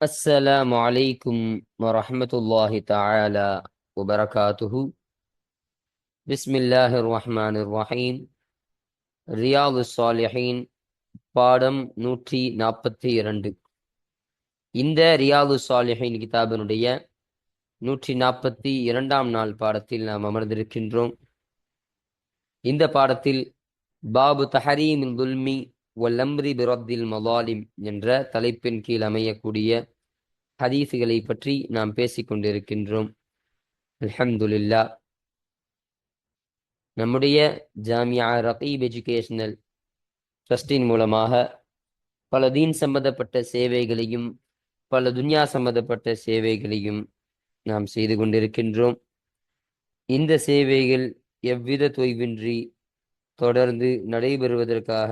السلام عليكم ورحمة الله تعالى وبركاته بسم الله الرحمن الرحيم ரியாது சாலிஹீன் பாடம் நூற்றி நாற்பத்தி இரண்டு இந்த ரியாது சாலிஹீன் கிதாபினுடைய நூற்றி நாற்பத்தி இரண்டாம் நாள் பாடத்தில் நாம் அமர்ந்திருக்கின்றோம் இந்த பாடத்தில் பாபு தஹரீமின் துல்மி வல்லம்ரி பிரத்தில் மலாலிம் என்ற தலைப்பின் கீழ் அமையக்கூடிய ஹதீஸுகளை பற்றி நாம் பேசிக்கொண்டிருக்கின்றோம் அல்ஹம்துலில்லா. நம்முடைய ஜாமியா ரகீப் எஜுகேஷனல் ட்ரஸ்டின் மூலமாக பல தீன் சம்பந்தப்பட்ட சேவைகளையும் பல துன்யா சம்பந்தப்பட்ட சேவைகளையும் நாம் செய்து கொண்டிருக்கின்றோம். இந்த சேவைகள் எவ்வித தொய்வின்றி தொடர்ந்து நடைபெறுவதற்காக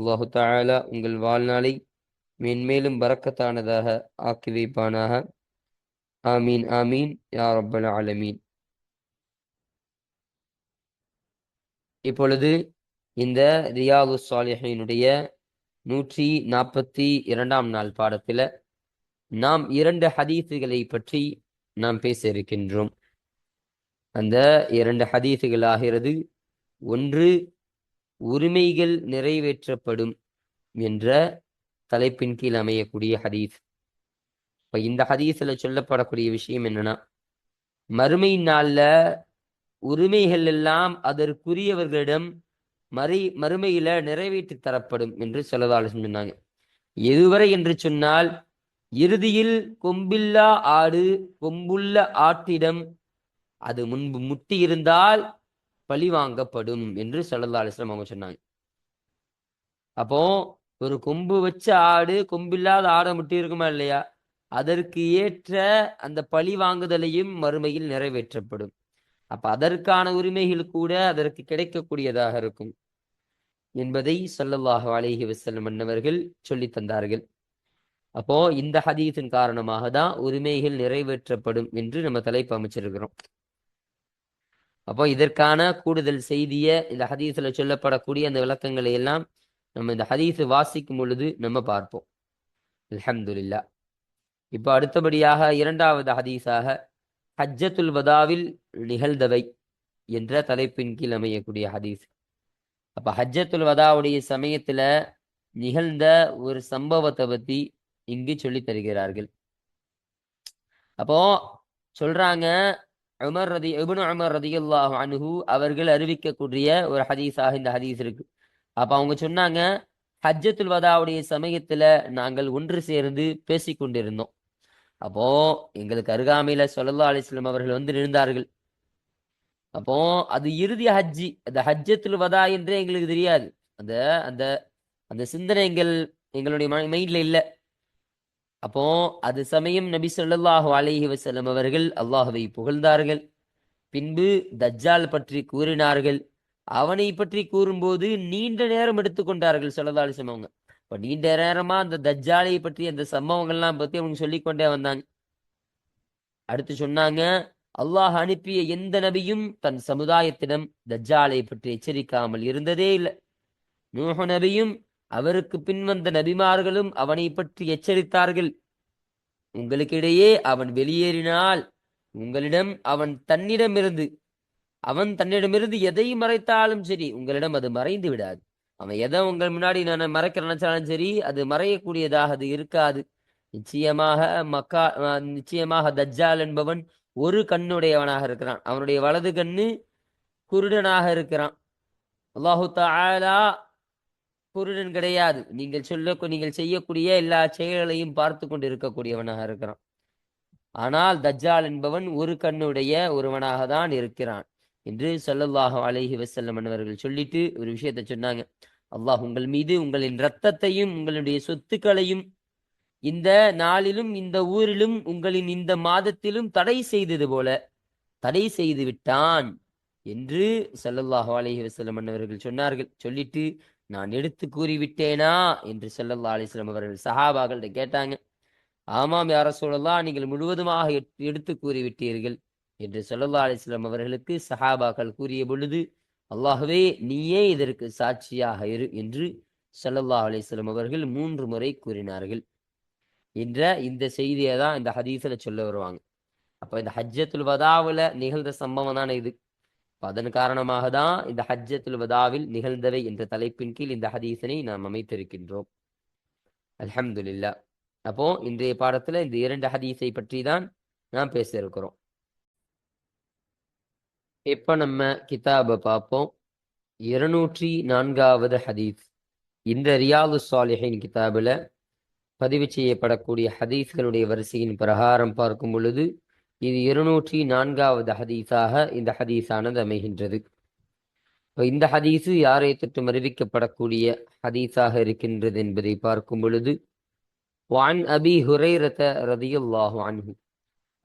அல்லாஹு தாலா உங்கள் வாழ்நாளை மென்மேலும் பறக்கத்தானதாக ஆக்கி வைப்பானாக. ஆமீன் ஆமீன் யார் அப்பல் ஆலமீன். இப்பொழுது இந்த ரியாது சாலிஹினுடைய நூற்றி நாற்பத்தி இரண்டாம் நாள் பாடத்தில் நாம் இரண்டு ஹதீஸுகளை பற்றி நாம் பேச இருக்கின்றோம். அந்த இரண்டு ஹதீஸுகள் ஆகிறது ஒன்று உரிமைகள் நிறைவேற்றப்படும் என்ற தலைப்பின் கீழ் அமையக்கூடிய ஹதீஸ். இப்போ இந்த ஹதீஸில் சொல்லப்படக்கூடிய விஷயம் என்னன்னா மறுமை நாளில் உரிமைகள் எல்லாம் அதற்குரியவர்களிடம் மறை மறுமையில நிறைவேற்றி தரப்படும் என்று சொல்லதாலும் சொன்னாங்க. எதுவரை என்று சொன்னால் இறுதியில் கொம்பில்லா ஆடு கொம்புள்ள ஆட்டிடம் அது முன்பு முட்டி இருந்தால் பழி வாங்கப்படும் என்று சல்லல்லா அலிஸ்லாம் அவங்க சொன்னாங்க. அப்போ ஒரு கொம்பு வச்ச ஆடு கொம்பில்லாத ஆடை முட்டி இருக்குமா இல்லையா? அதற்கு ஏற்ற அந்த பழி வாங்குதலையும் மறுமையில் நிறைவேற்றப்படும். அப்ப அதற்கான உரிமைகள் கூட அதற்கு கிடைக்கக்கூடியதாக இருக்கும். என்பதை சொல்லல்லாஹு அலேஹி வசல்லம் மன்னவர்கள் சொல்லி தந்தார்கள். அப்போ இந்த ஹதீஸின் காரணமாக தான் உரிமைகள் நிறைவேற்றப்படும் என்று நம்ம தலைப்பு அமைச்சிருக்கிறோம். அப்போ இதற்கான கூடுதல் செய்திய இந்த ஹதீஸில் சொல்லப்படக்கூடிய அந்த விளக்கங்களை எல்லாம் நம்ம இந்த ஹதீஸை வாசிக்கும் பொழுது நம்ம பார்ப்போம். அலமதுல்லா இப்போ அடுத்தபடியாக இரண்டாவது ஹதீஸாக ஹஜ்ஜத்துல் வதாவில் நிகழ்ந்தவை என்ற தலைப்பின் கீழ் அமையக்கூடிய ஹதீஸ். அப்ப ஹஜ்ஜத்துல் வதாவுடைய சமயத்துல நிகழ்ந்த ஒரு சம்பவத்தை பத்தி இங்கு சொல்லி தருகிறார்கள். அப்போ சொல்றாங்க உமர் ரதி இபுன் உமர் ரதியுல்லாஹ் அனுஹு அவர்கள் அறிவிக்கக்கூடிய ஒரு ஹதீஸாக இந்த ஹதீஸ் இருக்கு. அப்ப அவங்க சொன்னாங்க ஹஜ்ஜத்துல் வதாவுடைய சமயத்துல நாங்கள் ஒன்று சேர்ந்து பேசி கொண்டிருந்தோம் அப்போ எங்களுக்கு அருகாமையில சொல்லல்லா அலிஸ்லம் அவர்கள் வந்து நின்றார்கள். அப்போ அது இறுதி ஹஜ்ஜி அந்த ஹஜ்ஜத்துல் வதா என்றே எங்களுக்கு தெரியாது. அந்த அந்த அந்த சிந்தனை எங்கள் எங்களுடைய மைண்ட்ல இல்லை. அப்போ அது சமயம் நபி சொல்லாஹு அலஹி வசலம் அவர்கள் அல்லாஹுவை புகழ்ந்தார்கள். பின்பு தஜ்ஜால் பற்றி கூறினார்கள். அவனை பற்றி கூறும்போது நீண்ட நேரம் எடுத்துக்கொண்டார்கள் சொல்லல்லா அலிஸ்லம் அவங்க. இப்போ நீண்ட நேரமா அந்த தஜ்ஜாலை பற்றி அந்த சம்பவங்கள்லாம் பத்தி அவங்க சொல்லிக்கொண்டே வந்தாங்க. அடுத்து சொன்னாங்க அல்லாஹ் அனுப்பிய எந்த நபியும் தன் சமுதாயத்திடம் தஜ்ஜாலை பற்றி எச்சரிக்காமல் இருந்ததே இல்லை. நூஹ நபியும் அவருக்கு பின் வந்த நபிமார்களும் அவனை பற்றி எச்சரித்தார்கள். உங்களுக்கிடையே அவன் வெளியேறினால் உங்களிடம் அவன் தன்னிடமிருந்து அவன் தன்னிடமிருந்து எதை மறைத்தாலும் சரி உங்களிடம் அது மறைந்து விடாது. அவன் எதை உங்கள் முன்னாடி நான் மறைக்க நினைச்சாலும் சரி அது மறையக்கூடியதாக அது இருக்காது. நிச்சயமாக மக்கா நிச்சயமாக தஜ்ஜால் என்பவன் ஒரு கண்ணுடையவனாக இருக்கிறான். அவனுடைய வலது கண்ணு குருடனாக இருக்கிறான். அல்லாஹு தாலா குருடன் கிடையாது. நீங்கள் சொல்ல நீங்கள் செய்யக்கூடிய எல்லா செயல்களையும் பார்த்து கொண்டு இருக்கக்கூடியவனாக இருக்கிறான். ஆனால் தஜ்ஜால் என்பவன் ஒரு கண்ணுடைய ஒருவனாக தான் இருக்கிறான் என்று சொல்லல்லாஹு அலஹி வசல்லம் அவர்கள் சொல்லிட்டு ஒரு விஷயத்த சொன்னாங்க. அல்லாஹ் உங்கள் மீது உங்களின் ரத்தத்தையும் உங்களுடைய சொத்துக்களையும் இந்த நாளிலும் இந்த ஊரிலும் உங்களின் இந்த மாதத்திலும் தடை செய்தது போல தடை செய்து விட்டான் என்று சல்லல்லாஹு அலஹி வசல்லம் அவர்கள் சொன்னார்கள். சொல்லிட்டு நான் எடுத்து கூறிவிட்டேனா? என்று செல்லல்லா அலிஸ்லாம் அவர்கள் சஹாபாகள்கிட்ட கேட்டாங்க. ஆமாம் யார சொல்லலாம் நீங்கள் முழுவதுமாக எட்- எடுத்து கூறிவிட்டீர்கள் என்று சொல்லல்லா அலிஸ்லாம் அவர்களுக்கு சஹாபாக்கள் கூறிய பொழுது அல்லாஹ்வே நீயே இதற்கு சாட்சியாக இரு என்று ஸல்லல்லாஹு அலிஸ்லாம் அவர்கள் மூன்று முறை கூறினார்கள். என்ற இந்த செய்தியை தான் இந்த ஹதீஸில் சொல்ல வருவாங்க. அப்போ இந்த ஹஜ்ஜத்துல் வதாவில் நிகழ்ந்த சம்பவம் தானே இது. அதன் காரணமாக தான் இந்த ஹஜ்ஜத்துல் வதாவில் நிகழ்ந்தவை என்ற தலைப்பின் கீழ் இந்த ஹதீசனை நாம் அமைத்திருக்கின்றோம். அல்ஹம்துலில்லாஹ். அப்போ இன்றைய பாடத்துல இந்த இரண்டு ஹதீஸை பற்றி தான் நாம் பேச இருக்கிறோம். இப்ப நம்ம கிதாபை பார்ப்போம். இருநூற்றி நான்காவது ஹதீஸ். இந்த ரியாது சாலிஹின் கிதாபில் பதிவு செய்யப்படக்கூடிய ஹதீஸ்களுடைய வரிசையின் பிரகாரம் பார்க்கும் பொழுது இது இருநூற்றி நான்காவது ஹதீஸாக இந்த ஹதீஸானது அமைகின்றது. இப்போ இந்த ஹதீஸு யாரை தொற்றும் அறிவிக்கப்படக்கூடிய ஹதீஸாக இருக்கின்றது என்பதை பார்க்கும் பொழுது வான் அபி ஹுரைரத ரதியுல்லாஹு அன்ஹு.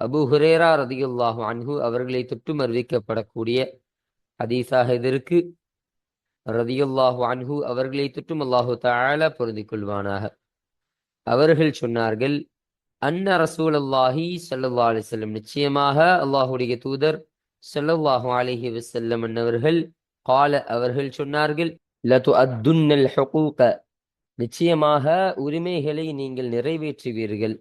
அபு ஹுரேரா ரதியுல்லாஹு அன்ஹு அவர்களை தொற்றும் அறிவிக்கப்படக்கூடிய ஹதீஸாக இது இருக்கு. ரதியுல்லாஹு அன்ஹு அவர்களை தொற்றும் அல்லாஹு தாழ பொருந்திக் கொள்வானாக. அவர்கள் சொன்னார்கள் அன்ன ரசூலல்லாஹி அல்லாஹி அலைஹி வஸல்லம். நிச்சயமாக அல்லாஹுடைய தூதர் ஸல்லல்லாஹு அலிஹி வசல்லம் அன்னவர்கள் கால அவர்கள் சொன்னார்கள் லது அத்துன்னல் ஹுகூக நிச்சயமாக உரிமைகளை நீங்கள் நிறைவேற்றுவீர்கள்.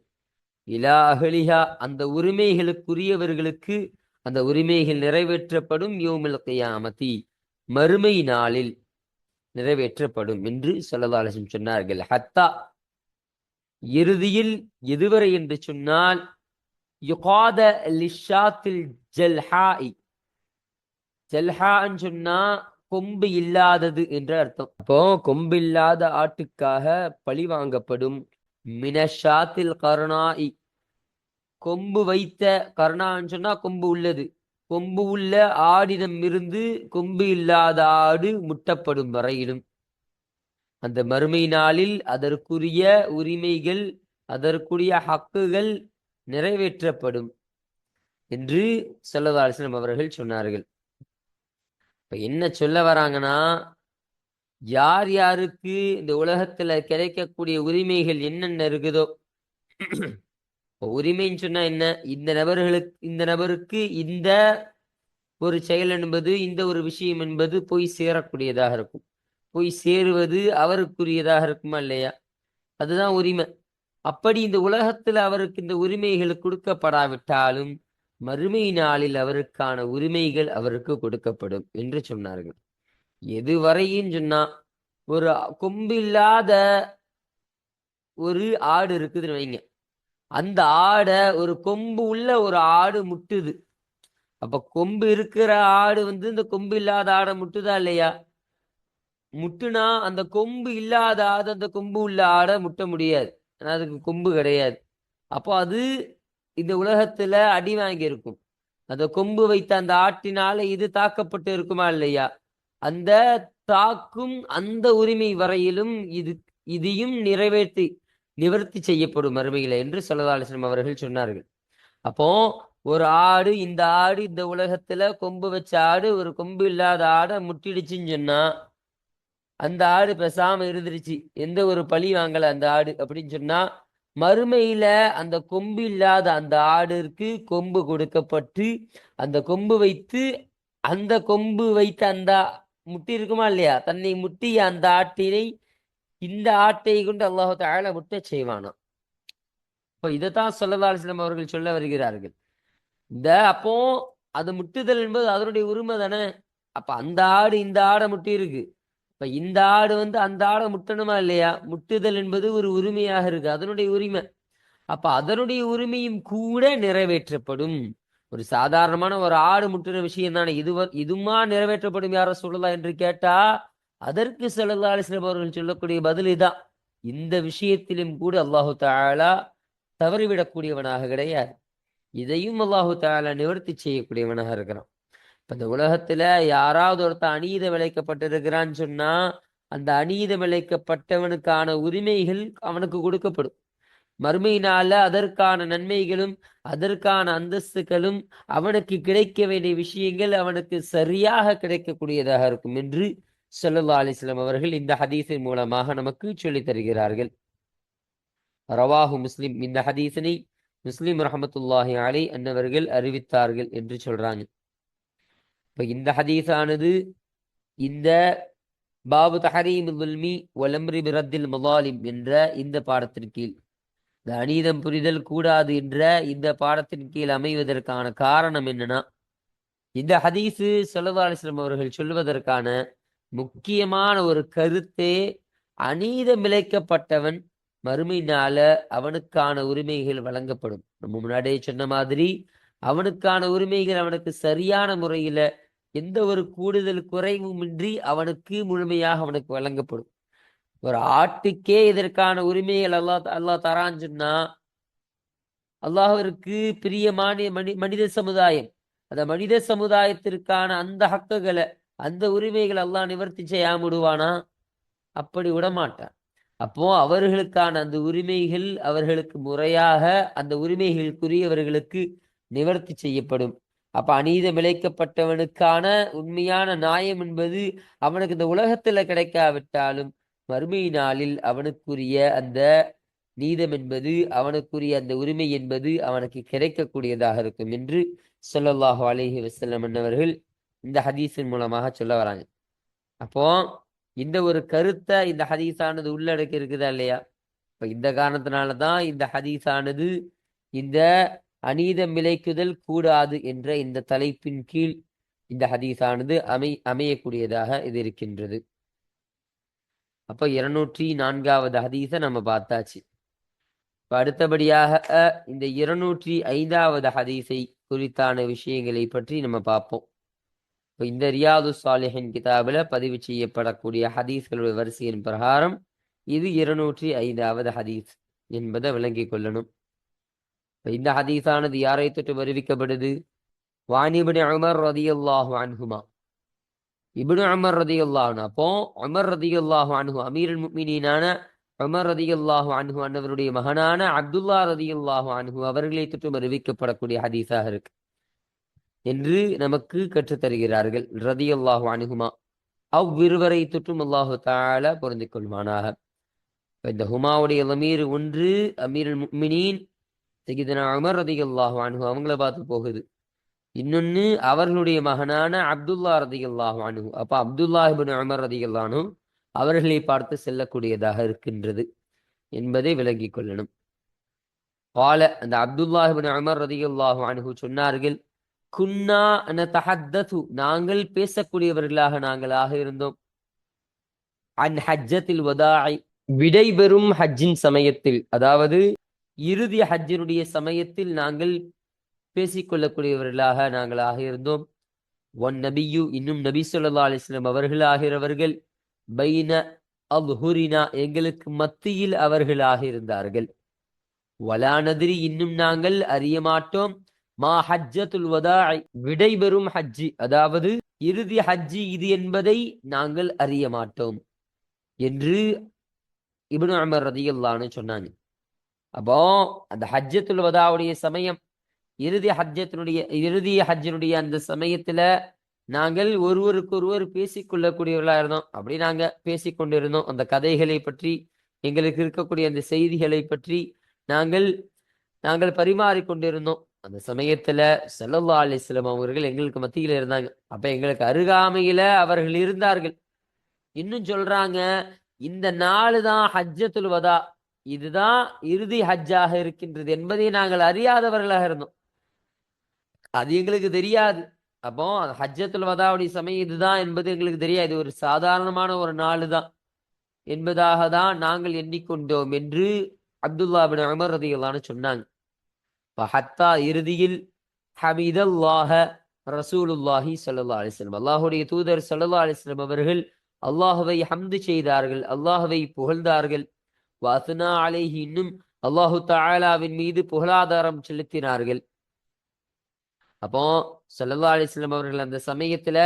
இலா அகலிஹா அந்த உரிமைகளுக்குரியவர்களுக்கு அந்த உரிமைகள் நிறைவேற்றப்படும் யோமில் கியாமதி மறுமை நாளில் நிறைவேற்றப்படும் என்று சொல்லதாலசம் சொன்னார்கள். ஹத்தா இறுதியில் எதுவரை என்று சொன்னால் யுகாத லிஷாத்தில் ஜல்ஹாஇ ஜல்ஹான்னு சொன்னா கொம்பு இல்லாதது என்று அர்த்தம். அப்போ கொம்பு இல்லாத ஆட்டுக்காக பழி வாங்கப்படும் மினஷாத்தில் கருணாஇ கொம்பு வைத்த கருணான்னு சொன்னா கொம்பு உள்ளது. கொம்பு உள்ள ஆடிடம் இருந்து கொம்பு இல்லாத ஆடு முட்டப்படும் வரையிலும். அந்த மறுமை நாளில் அதற்குரிய உரிமைகள் அதற்குரிய ஹக்குகள் நிறைவேற்றப்படும் என்று செல்லதாசனம் அவர்கள் சொன்னார்கள். இப்ப என்ன சொல்ல வராங்கன்னா யார் யாருக்கு இந்த உலகத்துல கிடைக்கக்கூடிய உரிமைகள் என்னென்ன இருக்குதோ உரிமைன்னு சொன்னா என்ன? இந்த நபர்களுக்கு இந்த நபருக்கு இந்த ஒரு செயல் என்பது இந்த ஒரு விஷயம் என்பது போய் சேரக்கூடியதாக இருக்கும். போய் சேருவது அவருக்குரியதாக இருக்குமா இல்லையா? அதுதான் உரிமை. அப்படி இந்த உலகத்துல அவருக்கு இந்த உரிமைகள் கொடுக்கப்படாவிட்டாலும் மறுமை நாளில் அவருக்கான உரிமைகள் அவருக்கு கொடுக்கப்படும் என்று சொன்னார்கள். எதுவரையும் சொன்னா ஒரு கொம்பில்லாத ஒரு ஆடு இருக்குதுன்னு வைங்க. அந்த ஆடை ஒரு கொம்பு உள்ள ஒரு ஆடு முட்டுது. அப்ப கொம்பு இருக்கிற ஆடு வந்து இந்த கொம்பு இல்லாத ஆடை முட்டுதா இல்லையா? முட்டுனா அந்த கொம்பு இல்லாத ஆடு அந்த கொம்பு உள்ள ஆடை முட்ட முடியாது. ஏன்னா அதுக்கு கொம்பு கிடையாது. அப்போ அது இந்த உலகத்துல அடி வாங்கி இருக்கும் அந்த கொம்பு வைத்த அந்த ஆட்டினால இது தாக்கப்பட்டு இருக்குமா இல்லையா? அந்த தாக்கும் அந்த உரிமை வரையிலும் இது இதையும் நிறைவேற்றி நிவர்த்தி செய்யப்படும் மறுமையில என்று சொல்லதாலிசனம் அவர்கள் சொன்னார்கள். அப்போ ஒரு ஆடு இந்த ஆடு இந்த உலகத்துல கொம்பு வச்ச ஆடு ஒரு கொம்பு இல்லாத ஆடை முட்டிடுச்சுன்னு சொன்னா அந்த ஆடு பெசாம இருந்துருச்சு. எந்த ஒரு பழி வாங்கல அந்த ஆடு அப்படின்னு சொன்னா மறுமையில அந்த கொம்பு இல்லாத அந்த ஆடிற்கு கொம்பு கொடுக்கப்பட்டு அந்த கொம்பு வைத்து அந்த கொம்பு வைத்த அந்த முட்டி இருக்குமா இல்லையா? தன்னை முட்டிய அந்த ஆட்டினை இந்த ஆட்டை கொண்டு அல்லாஹு தால முட்ட செய்வானாம் இப்போ இதைத்தான் சொல்லதாலிஸ்லம் அவர்கள் சொல்ல வருகிறார்கள். இந்த அப்போ அது முட்டுதல் என்பது அதனுடைய உரிமை தானே. அப்ப அந்த ஆடு இந்த ஆடை முட்டி இருக்கு இப்ப இந்த ஆடு வந்து அந்த ஆடை முட்டணுமா இல்லையா? முட்டுதல் என்பது ஒரு உரிமையாக இருக்கு. அதனுடைய உரிமை. அப்ப அதனுடைய உரிமையும் கூட நிறைவேற்றப்படும். ஒரு சாதாரணமான ஒரு ஆடு முட்டுற விஷயம் தானே. இது இதுமா நிறைவேற்றப்படும் யார சொல்லலாம் என்று கேட்டா அதற்கு செல்லல்லா அலிஸ்லம் அவர்கள் சொல்லக்கூடிய பதில் இதான். இந்த விஷயத்திலும் கூட அல்லாஹு தாலா தவறிவிடக்கூடியவனாக கிடையாது. இதையும் அல்லாஹு தாலா நிவர்த்தி செய்யக்கூடியவனாக இருக்கிறான். இப்ப இந்த உலகத்துல யாராவது ஒருத்தன் அநீதம் விளைக்கப்பட்டிருக்கிறான்னு சொன்னா அந்த அநீதம் விளைக்கப்பட்டவனுக்கான உரிமைகள் அவனுக்கு கொடுக்கப்படும். மறுமையினால அதற்கான நன்மைகளும் அதற்கான அந்தஸ்துகளும் அவனுக்கு கிடைக்க வேண்டிய விஷயங்கள் அவனுக்கு சரியாக கிடைக்கக்கூடியதாக இருக்கும் என்று சொல்லல்லா அலிஸ்லாம் அவர்கள் இந்த ஹதீஸின் மூலமாக நமக்கு சொல்லித் தருகிறார்கள். ரவாஹு முஸ்லிம். இந்த ஹதீஸினை முஸ்லிம் ரஹமத்துல்லாஹி அலி அன்னவர்கள் அறிவித்தார்கள் என்று சொல்றாங்க. இப்ப இந்த ஹதீஸானது இந்த பாபு தஹரீம் துல்மி வலம்ரி பிரத்தில் முலாலிம் என்ற இந்த பாடத்தின் கீழ். இந்த அநீதம் புரிதல் கூடாது என்ற இந்த பாடத்தின் கீழ் அமைவதற்கான காரணம் என்னன்னா இந்த ஹதீஸு ஸல்லல்லாஹு அவர்கள் சொல்வதற்கான முக்கியமான ஒரு கருத்தே அநீதம் இழைக்கப்பட்டவன் மறுமையினால அவனுக்கான உரிமைகள் வழங்கப்படும். நம்ம முன்னாடியே சொன்ன மாதிரி அவனுக்கான உரிமைகள் அவனுக்கு சரியான முறையில எந்த ஒரு கூடுதல் குறைவுமின்றி அவனுக்கு முழுமையாக அவனுக்கு வழங்கப்படும். ஒரு ஆட்டுக்கே இதற்கான உரிமைகள் அல்லா அல்லாஹ் தரான்னு சொன்னா அல்லாஹ்விற்கு பிரியமான மனி மனித சமுதாயம். அந்த மனித சமுதாயத்திற்கான அந்த ஹக்குகளை அந்த உரிமைகள் எல்லாம் நிவர்த்தி செய்யாம விடுவானா? அப்படி விடமாட்டான். அப்போ அவர்களுக்கான அந்த உரிமைகள் அவர்களுக்கு முறையாக அந்த உரிமைகளுக்குரியவர்களுக்கு நிவர்த்தி செய்யப்படும். அப்ப அநீதம் இழைக்கப்பட்டவனுக்கான உண்மையான நியாயம் என்பது அவனுக்கு இந்த உலகத்துல கிடைக்காவிட்டாலும் மறுமை நாளில் அவனுக்குரிய அந்த நீதம் என்பது அவனுக்குரிய அந்த உரிமை என்பது அவனுக்கு கிடைக்கக்கூடியதாக இருக்கும் என்று சொல்லல்லாஹு அலேஹி வசல்லம் என்னவர்கள் இந்த ஹதீஸின் மூலமாக சொல்ல வராங்க. அப்போ இந்த ஒரு கருத்தை இந்த ஹதீஸானது உள்ளடக்கி இருக்குதா இல்லையா? இப்ப இந்த காரணத்தினால தான் இந்த ஹதீஸானது இந்த அநீதம் விளைக்குதல் கூடாது என்ற இந்த தலைப்பின் கீழ் இந்த ஹதீஸானது அமை அமையக்கூடியதாக இது இருக்கின்றது. அப்ப இருநூற்றி நான்காவது ஹதீஸை நம்ம பார்த்தாச்சு. இப்ப அடுத்தபடியாக அஹ், இந்த இருநூற்றி ஐந்தாவது ஹதீஸை குறித்தான விஷயங்களை பற்றி நம்ம பார்ப்போம். இப்போ இந்த ரியாது சாலிஹின் கிதாபில் பதிவு செய்யப்படக்கூடிய ஹதீஸ்களுடைய வரிசையின் பிரகாரம் இது இருநூற்றி ஐந்தாவது ஹதீஸ் என்பதை விளங்கிக் கொள்ளணும். இந்த ஹதீஸானது யாரை தொட்டு வருவிக்கப்படுது வாணிபுனி உமர் ரதியல்லாஹு அன்ஹுமா அமர் ரதி ரதியல்லாஹு அப்போ அமர் உமர் ரதியல்லாஹு அன்ஹு அமீருல் அமர் ரதி அல்லாஹு அன்ஹு அன்னவருடைய மகனான அப்துல்லா ரதி அல்லாஹு அன்ஹு அவர்களை தொட்டு அறிவிக்கப்படக்கூடிய ஹதீஸாக இருக்கு என்று நமக்கு கற்றுத் தருகிறார்கள் ரதியல்லாஹு அணுகுமா அவ்விருவரை தொற்றும் அல்லாஹு தாழ பொருந்திக் கொள்வானாக இந்த ஹுமாவுடைய லமீர் ஒன்று அமீர் முக்மினின் சகிதனா உமர் ரதியல்லாஹு அனுகு அவங்கள பார்த்து போகுது. இன்னொன்று அவர்களுடைய மகனான அப்துல்லா ரதியல்லாஹு அன்ஹு. அப்ப அப்துல்லா இப்னு உமர் ரதியல்லாஹு அன்ஹு அவர்களை பார்த்து செல்லக்கூடியதாக இருக்கின்றது என்பதை விளங்கிக் கொள்ளணும். கால அந்த அப்துல்லாஹிபின் இப்னு உமர் ரதியல்லாஹு அனுகு சொன்னார்கள் குன்னா அன தஹத்தது. நாங்கள் பேசக்கூடியவர்களாக நாங்களாக இருந்தோம். அன் ஹஜ்ஜத்தில் வதாய் விடைபெறும் ஹஜ்ஜின் சமயத்தில் அதாவது இறுதி ஹஜ்ஜினுடைய சமயத்தில் நாங்கள் பேசிக்கொள்ளக்கூடியவர்களாக நாங்களாக இருந்தோம். ஒன் நபியு இன்னும் நபி சொல்லா அலிஸ்லம் அவர்கள் ஆகிறவர்கள் பைன அவ்ஹுரினா எங்களுக்கு மத்தியில் அவர்களாக இருந்தார்கள். வலா நதிரி இன்னும் நாங்கள் அறிய மாட்டோம். மா ஹஜ்ஜத்துல் வதாய் விடைபெறும் ஹஜ்ஜி அதாவது இறுதி ஹஜ்ஜி இது என்பதை நாங்கள் அறிய மாட்டோம். என்று இப்னு அமர் ரதியுல்லான்னு சொன்னாங்க. அப்போ அந்த ஹஜ்ஜத்துல் வதாவுடைய சமயம் இறுதி ஹஜ்ஜத்தினுடைய இறுதி ஹஜ்ஜினுடைய அந்த சமயத்துல நாங்கள் ஒருவருக்கு ஒருவர் பேசிக்கொள்ளக்கூடியவர்களா இருந்தோம். அப்படி நாங்க பேசிக்கொண்டு இருந்தோம் அந்த கதைகளை பற்றி எங்களுக்கு இருக்கக்கூடிய அந்த செய்திகளை பற்றி நாங்கள் நாங்கள் பரிமாறிக்கொண்டிருந்தோம். அந்த சமயத்துல செல்லல்லா அலைஹி அவர்கள் எங்களுக்கு மத்தியில இருந்தாங்க. அப்ப எங்களுக்கு அருகாமையில அவர்கள் இருந்தார்கள். இன்னும் சொல்றாங்க இந்த நாள் தான் ஹஜ்ஜத்துல் வதா இதுதான் இறுதி ஹஜ்ஜாக இருக்கின்றது என்பதை நாங்கள் அறியாதவர்களாக இருந்தோம். அது எங்களுக்கு தெரியாது. அப்போ ஹஜ்ஜத்துல் வதாவுடைய சமயம் இதுதான் என்பது எங்களுக்கு தெரியாது. ஒரு சாதாரணமான ஒரு நாள் தான் என்பதாக தான் நாங்கள் எண்ணிக்கொண்டோம் என்று அப்துல்லா பின் அமர் ரதிகளான சொன்னாங்க. ஹத்தா இறுதியில் ஹமிதல்லாஹ ரசூலுல்லாஹி சல்லா அலிஸ்லம் அல்லாஹுடைய தூதர் சல்லா அலிஸ்லம் அவர்கள் அல்லாஹுவை ஹம்து செய்தார்கள் அல்லாஹுவை புகழ்ந்தார்கள். வசுனா அலைஹி இன்னும் அல்லாஹு தாலாவின் மீது புகழாதாரம் செலுத்தினார்கள் அப்போ சல்லா அலிஸ்லாம் அவர்கள் அந்த சமயத்துல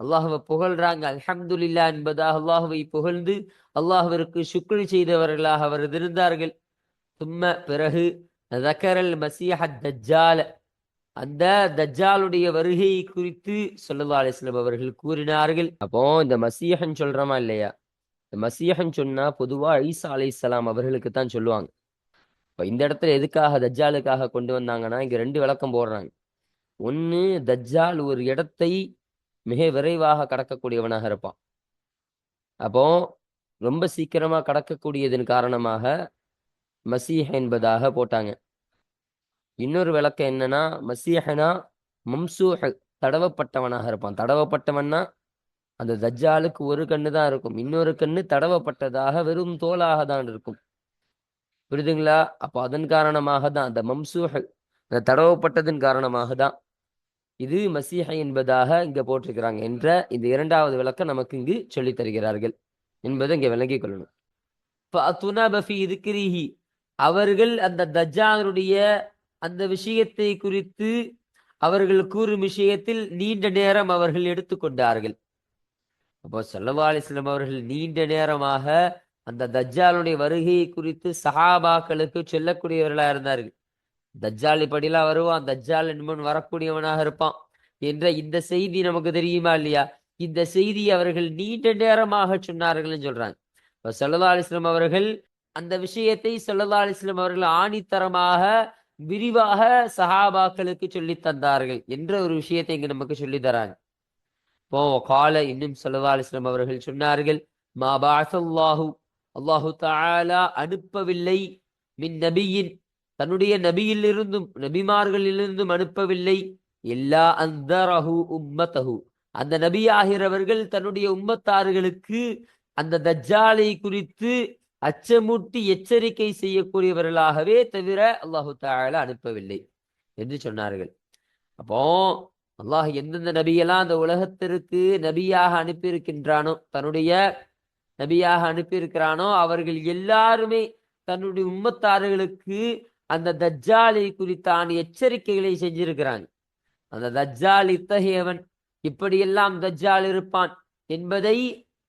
அல்லாஹுவை புகழ்றாங்க. அல்ஹம்துலில்லாஹ் என்பதாக அல்லாஹுவை புகழ்ந்து அல்லாஹுவிற்கு சுக்ரி செய்தவர்களாக அவர் இருந்தார்கள் தும்ம பிறகு தக்கரல் மசீஹத் தஜ்ஜால அந்த தஜ்ஜாலுடைய வருகையை குறித்து சொல்லா அலிஸ்லாம் அவர்கள் கூறினார்கள். அப்போ இந்த மசீஹன் சொல்றோமா இல்லையா? இந்த மசீஹன் சொன்னா பொதுவா ஈசா அலைஹிஸ்ஸலாம் அவர்களுக்கு தான் சொல்லுவாங்க. இப்போ இந்த இடத்துல எதுக்காக தஜ்ஜாலுக்காக கொண்டு வந்தாங்கன்னா இங்க ரெண்டு விளக்கம் போடுறாங்க. ஒன்று தஜ்ஜால் ஒரு இடத்தை மிக விரைவாக கடக்கக்கூடியவனாக இருப்பான். அப்போ ரொம்ப சீக்கிரமா கடக்கக்கூடியதன் காரணமாக மசீஹ என்பதாக போட்டாங்க. இன்னொரு விளக்கம் என்னன்னா மசீஹனா மம்சூஹ் தடவப்பட்டவனாக இருப்பான். தடவப்பட்டவன்னா அந்த தஜ்ஜாலுக்கு ஒரு கண்ணு தான் இருக்கும். இன்னொரு கண்ணு தடவப்பட்டதாக வெறும் தோலாக தான் இருக்கும். புரியுதுங்களா? அப்போ அதன் காரணமாக தான் அந்த மம்சூஹ் அந்த தடவப்பட்டதன் காரணமாக தான் இது மசீஹை என்பதாக இங்க போட்டிருக்கிறாங்க என்ற இந்த இரண்டாவது விளக்கம் நமக்கு இங்கு சொல்லித் தருகிறார்கள் என்பதை இங்கே விளங்கிக் கொள்ளணும். இதுக்கிரிஹி அவர்கள் அந்த தஜ்ஜாலுடைய அந்த விஷயத்தை குறித்து அவர்கள் கூறும் விஷயத்தில் நீண்ட நேரம் அவர்கள் எடுத்துக்கொண்டார்கள் அப்போ சல்லா அலிஸ்லம் அவர்கள் நீண்ட நேரமாக அந்த தஜ்ஜாலுடைய வருகையை குறித்து சஹாபாக்களுக்கு சொல்லக்கூடியவர்களாக இருந்தார்கள். தஜ்ஜால் இப்படிலாம் வருவான் தஜ்ஜால் என்பன் வரக்கூடியவனாக இருப்பான். என்ற இந்த செய்தி நமக்கு தெரியுமா இல்லையா? இந்த செய்தி அவர்கள் நீண்ட நேரமாக சொன்னார்கள்னு சொல்றாங்க. இப்போ சல்லா அலிஸ்லாம் அவர்கள் அந்த விஷயத்தை சல்லா அலிஸ்லாம் அவர்கள் ஆணித்தரமாக விரிவாக சஹாபாக்களுக்கு சொல்லி தந்தார்கள் என்ற ஒரு விஷயத்தை இங்க நமக்கு சொல்லி தராங்க. இப்போ கால இன்னும் சல்லா அலிஸ்லாம் அவர்கள் சொன்னார்கள் மா பாசல்லாஹு அல்லாஹு தாலா அனுப்பவில்லை மின் நபியின் தன்னுடைய நபியிலிருந்தும் நபிமார்களிலிருந்தும் அனுப்பவில்லை எல்லா அந்தரஹு உம்மத்தஹு. அந்த நபி ஆகிறவர்கள் தன்னுடைய உம்மத்தார்களுக்கு அந்த தஜ்ஜாலை குறித்து அச்சமூட்டி எச்சரிக்கை செய்யக்கூடியவர்களாகவே தவிர அல்லாஹு தாலா அனுப்பவில்லை என்று சொன்னார்கள். அப்போ அல்லாஹ் எந்தெந்த நபியெல்லாம் அந்த உலகத்திற்கு நபியாக அனுப்பியிருக்கின்றானோ தன்னுடைய நபியாக அனுப்பியிருக்கிறானோ அவர்கள் எல்லாருமே தன்னுடைய உம்மத்தார்களுக்கு அந்த தஜ்ஜாலை குறித்தான எச்சரிக்கைகளை செஞ்சிருக்கிறாங்க. அந்த தஜ்ஜால் இத்தகையவன் இப்படியெல்லாம் தஜ்ஜால் இருப்பான் என்பதை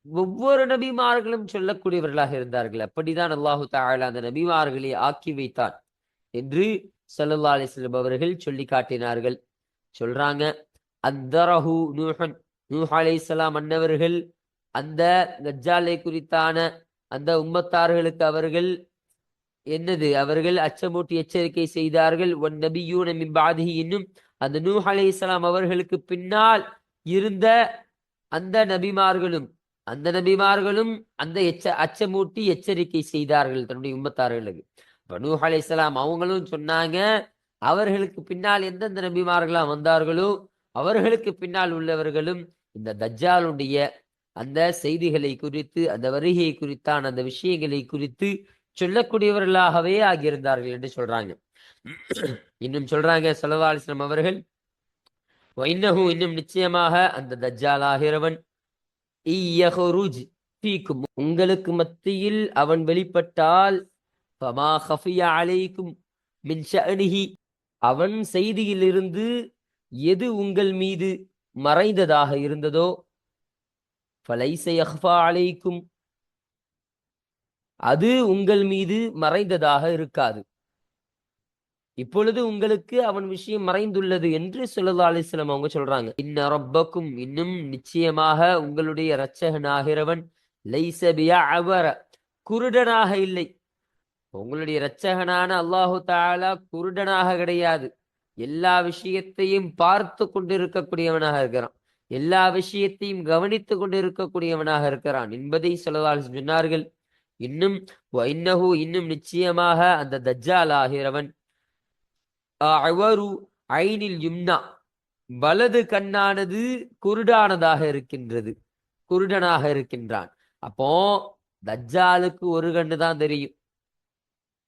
ஒவ்வொரு நபிமார்களும் சொல்லக்கூடியவர்களாக இருந்தார்கள். அப்படிதான் அல்லாஹு தாலா அந்த நபிமார்களை ஆக்கி வைத்தான் என்று சல்லா அலிஸ்லம் அவர்கள் சொல்லி காட்டினார்கள். சொல்றாங்க. அத்தரஹு நூஹன் நூஹ் அலைசலாம் அன்னவர்கள் அந்த தஜ்ஜாலை குறித்தான அந்த உம்மத்தார்களுக்கு அவர்கள் என்னது? அவர்கள் அச்சமூட்டி எச்சரிக்கை செய்தார்கள். ஒன் நபியூன மிம்பாதி இன்னும் அந்த நூஹ் அலை இஸ்லாம் அவர்களுக்கு பின்னால் இருந்த அந்த நபிமார்களும் அந்த நபிமார்களும் அந்த எச்ச அச்சமூட்டி எச்சரிக்கை செய்தார்கள் தன்னுடைய உம்மத்தார்களுக்கு. இப்ப நூஹ் அலை இஸ்லாம் அவங்களும் சொன்னாங்க அவர்களுக்கு பின்னால் எந்தெந்த நபிமார்களாம் வந்தார்களோ அவர்களுக்கு பின்னால் உள்ளவர்களும் இந்த தஜ்ஜாலுடைய அந்த செய்திகளை குறித்து அந்த வருகை குறித்தான அந்த விஷயங்களை குறித்து சொல்லக்கூடியவர்களாகவே ஆகியிருந்தார்கள் என்று சொல்றாங்க. இன்னும் சொல்றாங்க சலவாலிஸ்லம் அவர்கள் இன்னும் இன்னும் நிச்சயமாக அந்த தஜ்ஜால் ஆகிறவன் உங்களுக்கு மத்தியில் அவன் வெளிப்பட்டால் அவன் செய்தியிலிருந்து எது உங்கள் மீது மறைந்ததாக இருந்ததோ அலைக்கும் அது உங்கள் மீது மறைந்ததாக இருக்காது. இப்பொழுது உங்களுக்கு அவன் விஷயம் மறைந்துள்ளது என்று சொல்லல்லா அலிஸ்லாம் அவங்க சொல்றாங்க. இன்ன ரப்பக்கும் இன்னும் நிச்சயமாக உங்களுடைய இரட்சகனாகிறவன் லைசபியா அவர குருடனாக இல்லை. உங்களுடைய இரட்சகனான அல்லாஹு தாலா குருடனாக கிடையாது. எல்லா விஷயத்தையும் பார்த்து கொண்டு இருக்கக்கூடியவனாக இருக்கிறான். எல்லா விஷயத்தையும் கவனித்து கொண்டு இருக்கக்கூடியவனாக இருக்கிறான். என்பதை சொல்லதால் சொன்னார்கள். இன்னும் இன்னஹு இன்னும் நிச்சயமாக அந்த தஜ்ஜால் ஆகிறவன் அவரு ஐனில் யும்னா வலது கண்ணானது குருடானதாக இருக்கின்றது. குருடனாக இருக்கின்றான். அப்போ தஜ்ஜாலுக்கு ஒரு கண்ணு தான் தெரியும்.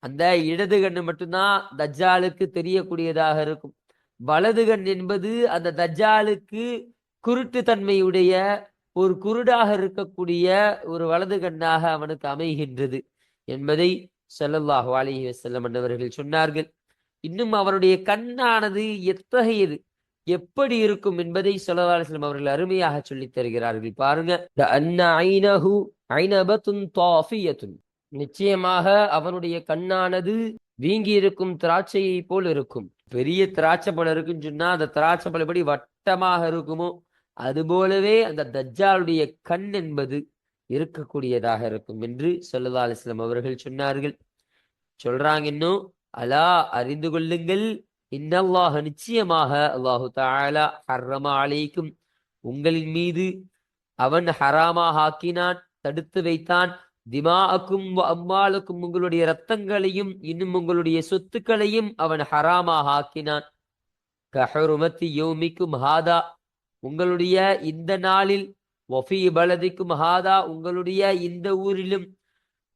அந்த இடது கண்ணு மட்டும்தான் தஜ்ஜாலுக்கு தெரியக்கூடியதாக இருக்கும். வலது கண் என்பது அந்த தஜ்ஜாலுக்கு குருட்டு தன்மையுடைய ஒரு குருடாக இருக்கக்கூடிய ஒரு வலது கண்ணாக அவனுக்கு அமைகின்றது என்பதை செல்லல்லாஹு அலிஹி வசல்லம் அவர்கள் சொன்னார்கள். இன்னும் அவருடைய கண்ணானது எத்தகையது? எப்படி இருக்கும் என்பதை சொல்லல்லா அலிஸ்லம் அவர்கள் அருமையாக சொல்லித் தருகிறார்கள். பாருங்க நிச்சயமாக அவனுடைய கண்ணானது வீங்கி இருக்கும் திராட்சையை போல் இருக்கும். பெரிய திராட்சை பழம் இருக்குன்னு சொன்னா அந்த திராட்சை பழம் எப்படி வட்டமாக இருக்குமோ அது போலவே அந்த தஜ்ஜாலுடைய கண் என்பது இருக்கக்கூடியதாக இருக்கும் என்று சொல்லதா அலிஸ்லாம் அவர்கள் சொன்னார்கள். சொல்றாங்க இன்னும் அலா அறிந்து கொள்ளுங்கள். இன்னல்லாஹ நிச்சயமாக அல்லாஹு தாலா ஹர்ரமா அழைக்கும் உங்களின் மீது அவன் ஹராமா ஆக்கினான் தடுத்து வைத்தான். திமாக்கும் அம்மாளுக்கும் உங்களுடைய ரத்தங்களையும் இன்னும் உங்களுடைய சொத்துக்களையும் அவன் ஹராமாக ஆக்கினான். கஹருமத்தி யோமிக்கும் ஹாதா உங்களுடைய இந்த நாளில் ஒஃபி பலதிக்கும் ஹாதா உங்களுடைய இந்த ஊரிலும்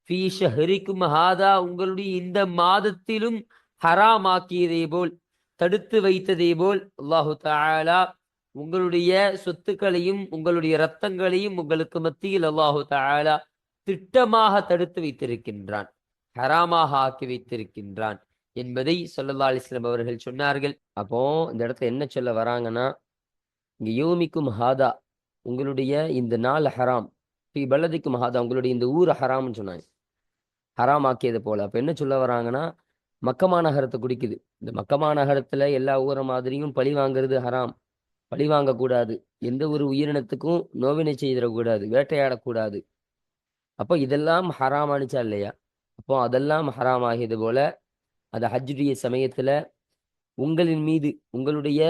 ஃபீ ஷஹரிக்கும் ஹாதா உங்களுடைய இந்த மாதத்திலும் ஹராமாக்கியதே போல் தடுத்து வைத்ததே போல் அல்லாஹு தாலா உங்களுடைய சொத்துக்களையும் உங்களுடைய ரத்தங்களையும் உங்களுக்கு மத்தியில் அல்லாஹு தாலா திட்டமாக தடுத்து வைத்திருக்கின்றான். ஹராமாக ஆக்கி வைத்திருக்கின்றான் என்பதை சொல்லல்லா அலிஸ்லாம் அவர்கள் சொன்னார்கள். அப்போ இந்த இடத்துல என்ன சொல்ல வராங்கன்னா இங்க யோமிக்கும் ஹாதா உங்களுடைய இந்த நாள் ஹராம் பி பல்லதிக்கும் ஹாதா உங்களுடைய இந்த ஊர் ஹராம்னு சொன்னாங்க. ஹராம் ஆக்கியது போல. அப்ப என்ன சொல்ல வராங்கன்னா மக்கமா நகரத்தை குடிக்குது. இந்த மக்கமா நகரத்துல எல்லா ஊர மாதிரியும் பழி வாங்குறது ஹராம். பழி வாங்கக்கூடாது. எந்த ஒரு உயிரினத்துக்கும் நோவினை செய்திடக்கூடாது வேட்டையாடக்கூடாது. அப்போ இதெல்லாம் ஹராமானுச்சா இல்லையா? அப்போ அதெல்லாம் ஹராம் ஆகியது போல அந்த ஹஜ்ஜுடைய சமயத்துல உங்களின் மீது உங்களுடைய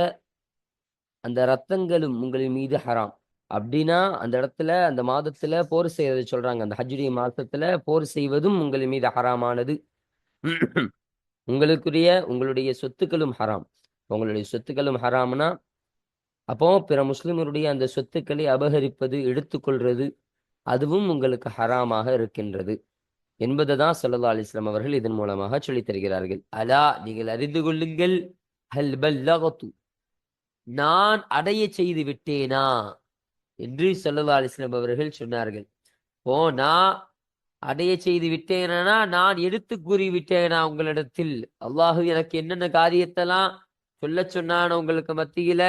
அந்த ரத்தங்களும் உங்களின் மீது ஹராம். அப்படின்னா அந்த இடத்துல அந்த மாதத்துல போர் செய்யறதை சொல்றாங்க. அந்த ஹஜ்ஜுடைய மாதத்துல போர் செய்வதும் உங்களின் மீது ஹராமானது. உங்களுக்குரிய உங்களுடைய சொத்துக்களும் ஹராம். உங்களுடைய சொத்துக்களும் ஹராம்னா அப்போ பிற முஸ்லிமருடைய அந்த சொத்துக்களை அபகரிப்பது எடுத்துக்கொள்றது அதுவும் உங்களுக்கு ஹராமாக இருக்கின்றது. என்பதை தான் அலிஸ்லாம் அவர்கள் இதன் மூலமாக சொல்லித் தருகிறார்கள். அலா நீங்கள் அறிந்து கொள்ளுங்கள். ஹல் பல்லகத்து. நான் அடைய செய்து விட்டேனா? என்று சொல்லல்லா அலிஸ்லாம் அவர்கள் சொன்னார்கள். ஓ நான் அடைய செய்து விட்டேனா? நான் எடுத்து கூறி விட்டேனா உங்களிடத்தில்? அல்லாஹு எனக்கு என்னென்ன காரியத்தெல்லாம் சொல்ல சொன்னான் உங்களுக்கு மத்தியில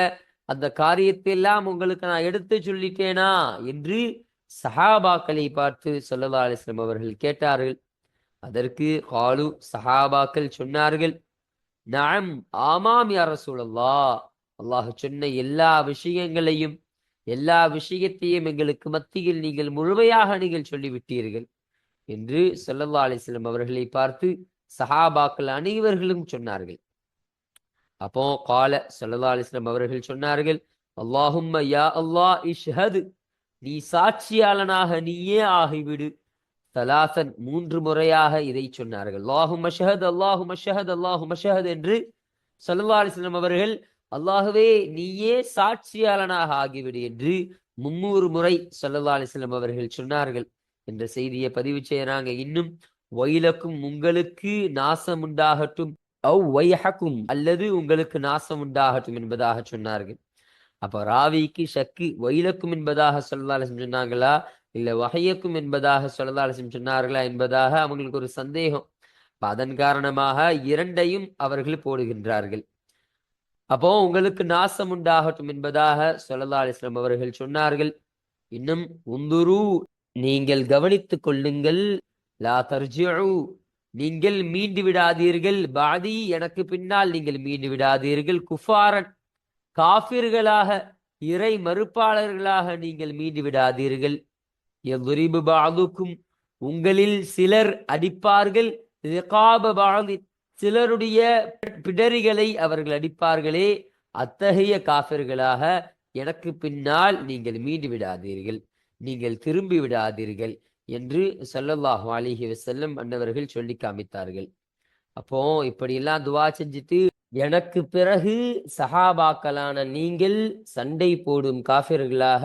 அந்த காரியத்தை எல்லாம் உங்களுக்கு நான் எடுத்து சொல்லிட்டேனா? என்று சஹாபாக்களை பார்த்து சொல்லல்லா அலிஸ்லம் அவர்கள் கேட்டார்கள் அதற்கு காலு சஹாபாக்கள் சொன்னார்கள் நாம் ஆமாம் யார சூழல்லா அல்லாஹ் சொன்ன எல்லா விஷயங்களையும் எல்லா விஷயத்தையும் எங்களுக்கு மத்தியில் நீங்கள் முழுமையாக நீங்கள் சொல்லிவிட்டீர்கள் என்று சொல்லல்லா அலிஸ்லம் அவர்களை பார்த்து சஹாபாக்கள் அனைவர்களும் சொன்னார்கள். அப்போ கால சொல்லல்லா அலிஸ்லம் அவர்கள் சொன்னார்கள் அல்லாஹும் யா அல்லா இஷ்ஹது. நீ சாட்சியாளனாக நீயே ஆகிவிடு. தலாசன் மூன்று முறையாக இதை சொன்னார்கள். அல்லாஹு மஷஹத் அல்லாஹு மஷஹத் அல்லாஹு மஷஹத் என்று சல்லா அலிஸ்லாம் அவர்கள் அல்லாஹுவே நீயே சாட்சியாளனாக ஆகிவிடு என்று முன்னூறு முறை சல்லா அலிஸ்லாம் அவர்கள் சொன்னார்கள். என்ற செய்தியை பதிவு செய்யறாங்க இன்னும் ஒயிலக்கும் உங்களுக்கு நாசம் உண்டாகட்டும் அவ் வைஹக்கும் அல்லது உங்களுக்கு நாசம் உண்டாகட்டும் என்பதாக சொன்னார்கள். அப்போ ராவிக்கு ஷக்கு வயலக்கும் என்பதாக சொல்லலாலசம் சொன்னாங்களா இல்லை வகையக்கும் என்பதாக சொல்லலாலசம் சொன்னார்களா என்பதாக அவங்களுக்கு ஒரு சந்தேகம். அதன் காரணமாக இரண்டையும் அவர்கள் போடுகின்றார்கள். அப்போ உங்களுக்கு நாசம் உண்டாகட்டும் என்பதாக சொல்லலா அலிஸ்லாம் அவர்கள் சொன்னார்கள். இன்னும் உந்துரு நீங்கள் கவனித்துக் கொள்ளுங்கள். லா தர்ஜு நீங்கள் மீண்டு விடாதீர்கள். பாதி எனக்கு பின்னால் நீங்கள் மீண்டு விடாதீர்கள். குஃபாரன் காபிர்களாக இறை மறுப்பாளர்களாக நீங்கள் மீண்டு விடாதீர்கள். எவ்வரிபு பாதுக்கும் உங்களில் சிலர் அடிப்பார்கள். சிலருடைய பிடரிகளை அவர்கள் அடிப்பார்களே. அத்தகைய காஃபிர்களாக எனக்கு பின்னால் நீங்கள் மீண்டு விடாதீர்கள். நீங்கள் திரும்பி விடாதீர்கள் என்று சொல்லல்லாஹு அலிஹி வசல்லம் அன்னவர்கள் சொல்லி காமித்தார்கள். அப்போ இப்படியெல்லாம் துவா செஞ்சுட்டு எனக்கு பிறகு சஹாபாக்களான நீங்கள் சண்டை போடும் காஃபிர்களாக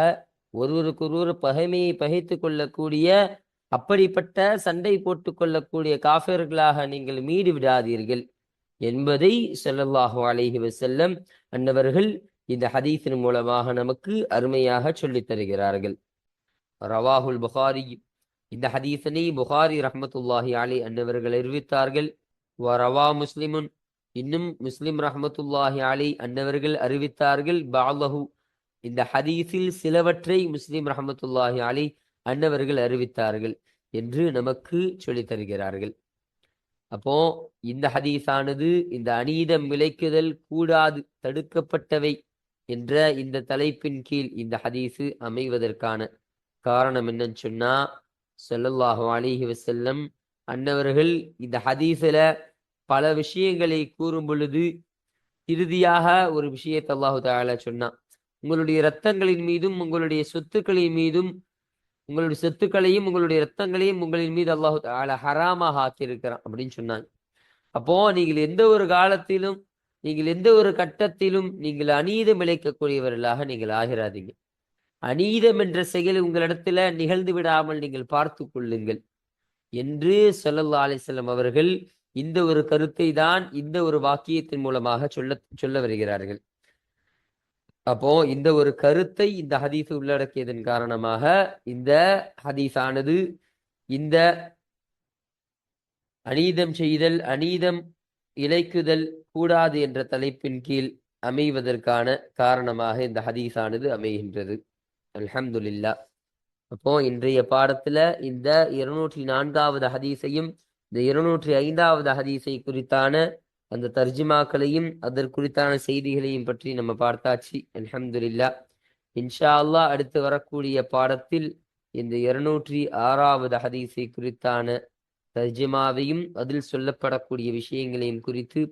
ஒருவருக்கொருவர் பகைமையை பகைத்து கொள்ளக்கூடிய அப்படிப்பட்ட சண்டை போட்டு கொள்ளக்கூடிய காஃபிர்களாக நீங்கள் மீடு விடாதீர்கள் என்பதை செல்லல்லாஹு அலைஹி வசல்லம் அன்னவர்கள் இந்த ஹதீஸின் மூலமாக நமக்கு அருமையாக சொல்லித் தருகிறார்கள். ரவாஹுல் புகாரி இந்த ஹதீசனை புகாரி ரஹமத்துல்லாஹி அலி அன்னவர்கள் அறிவித்தார்கள். ரவா முஸ்லிமுன் இன்னும் முஸ்லிம் ரஹமத்துல்லாஹி அலி அன்னவர்கள் அறிவித்தார்கள் பாலஹு. இந்த ஹதீஸில் சிலவற்றை முஸ்லிம் ரஹமத்துல்லாஹி அலி அன்னவர்கள் அறிவித்தார்கள் என்று நமக்கு சொல்லித் தருகிறார்கள். அப்போ இந்த ஹதீஸானது இந்த அநீதம் விளைக்குதல் கூடாது தடுக்கப்பட்டவை என்ற இந்த தலைப்பின் கீழ் இந்த ஹதீஸு அமைவதற்கான காரணம் என்னன்னு சொன்னா சொல்லல்லாஹு அலிஹி வசல்லம் அன்னவர்கள் இந்த ஹதீஸில் பல விஷயங்களை கூறும் பொழுது இறுதியாக ஒரு விஷயத்தை அல்லாஹு தாலா சொன்னான். உங்களுடைய இரத்தங்களின் மீதும் உங்களுடைய சொத்துக்களின் மீதும் உங்களுடைய சொத்துக்களையும் உங்களுடைய இரத்தங்களையும் உங்களின் மீது அல்லாஹு தாலா ஹராமாக ஆக்கியிருக்கிறான் அப்படின்னு சொன்னாங்க. அப்போ நீங்கள் எந்த ஒரு காலத்திலும் நீங்கள் எந்த ஒரு கட்டத்திலும் நீங்கள் அநீதம் இழைக்கக்கூடியவர்களாக நீங்கள் ஆகிறாதீங்க. அநீதம் என்ற செயல் உங்களிடத்துல நிகழ்ந்து விடாமல் நீங்கள் பார்த்து கொள்ளுங்கள். என்று சொல்லல்லா அலிசல்லம் அவர்கள் இந்த ஒரு கருத்தை தான் இந்த ஒரு வாக்கியத்தின் மூலமாக சொல்ல சொல்ல வருகிறார்கள். அப்போ இந்த ஒரு கருத்தை இந்த ஹதீஸ் உள்ளடக்கியதன் காரணமாக இந்த ஹதீஸானது இந்த அநீதம் செய்தல் அநீதம் இழைக்குதல் கூடாது என்ற தலைப்பின் கீழ் அமைவதற்கான காரணமாக இந்த ஹதீஸானது அமைகின்றது. அல்ஹம்துலில்லா. அப்போ இன்றைய பாடத்துல இந்த இருநூற்றி நான்காவது ஹதீஸையும் இந்த இருநூற்றி ஐந்தாவது ஹதீஸை குறித்தான அந்த தர்ஜிமாக்களையும் அதற்குறித்தான செய்திகளையும் பற்றி நம்ம பார்த்தாச்சு. அலமதுல்லா இன்ஷா அல்லாஹ் அடுத்து வரக்கூடிய பாடத்தில் இந்த இருநூற்றி ஆறாவது ஹதீஸை குறித்தான தர்ஜிமாவையும் அதில் சொல்லப்படக்கூடிய விஷயங்களையும் குறித்து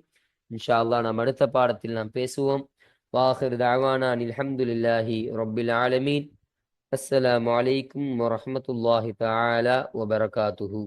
இன்ஷா அல்லாஹ் நாம் அடுத்த பாடத்தில் நாம் பேசுவோம். வாஹிர் தாவானா அல்ஹம்துலில்லாஹி ரொபில் ஆலமீன். அஸ்ஸலாம் அலைக்கும் வரமத்துல்லாஹி தாலா வபரகாத்துஹூ.